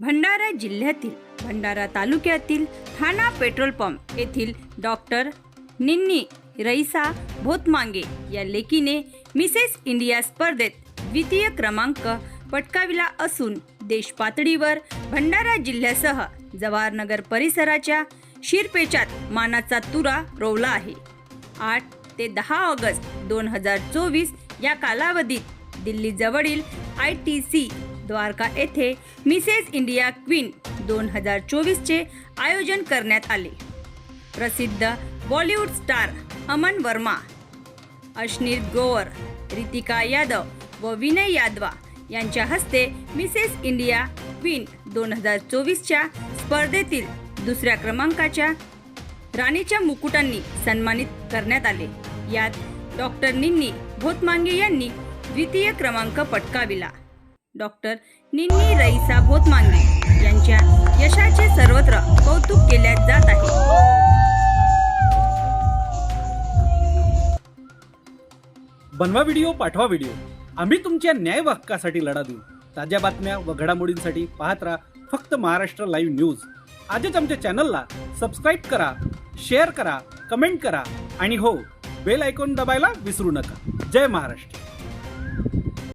भंडारा जिल्ह्यातील भंडारा तालुक्यातील Thana petrol pump येथील डॉक्टर निन्नी रईसा भोतमांगे या लेकीने मिसेस इंडिया स्पर्धेत द्वितीय क्रमांक पटकाविला असून देशपातळीवर भंडारा जिल्ह्यासह जवाहरनगर परिसराच्या शिरपेचात मानाचा तुरा रोवला आहे. आठ ते दहा ऑगस्ट दोन हजार चोवीस या कालावधीत दिल्लीजवळील आय टी सी द्वारका येथे मिसेस इंडिया क्वीन दोन हजार चोवीसचे आयोजन करण्यात आले. प्रसिद्ध बॉलिवूड स्टार अमन वर्मा अश्नीर गोवर रितिका यादव व विनय यादवा यांच्या हस्ते मिसेस इंडिया क्वीन दोन हजार चोवीसच्या स्पर्धेतील दुसऱ्या क्रमांकाच्या राणीच्या मुकुटांनी सन्मानित करण्यात आले. यात डॉक्टर निन्नी भोतमांगे यांनी द्वितीय क्रमांक पटकाविला. डॉक्टर निन्नी रईसा भोतमांगे यांच्या यशाचे सर्वत्र कौतुक केले जात आहे. बनवा व्हिडिओ पाठवा व्हिडिओ. आम्ही तुमच्या न्याय हक्कासाठी लढा देऊ. ताज्या बातम्या व घडामोडींसाठी पाहत राहा फक्त महाराष्ट्र लाईव्ह न्यूज. आजच आमच्या चॅनलला सबस्क्राईब करा शेअर करा कमेंट करा आणि हो बेल आयकॉन दबायला विसरू नका. जय महाराष्ट्र.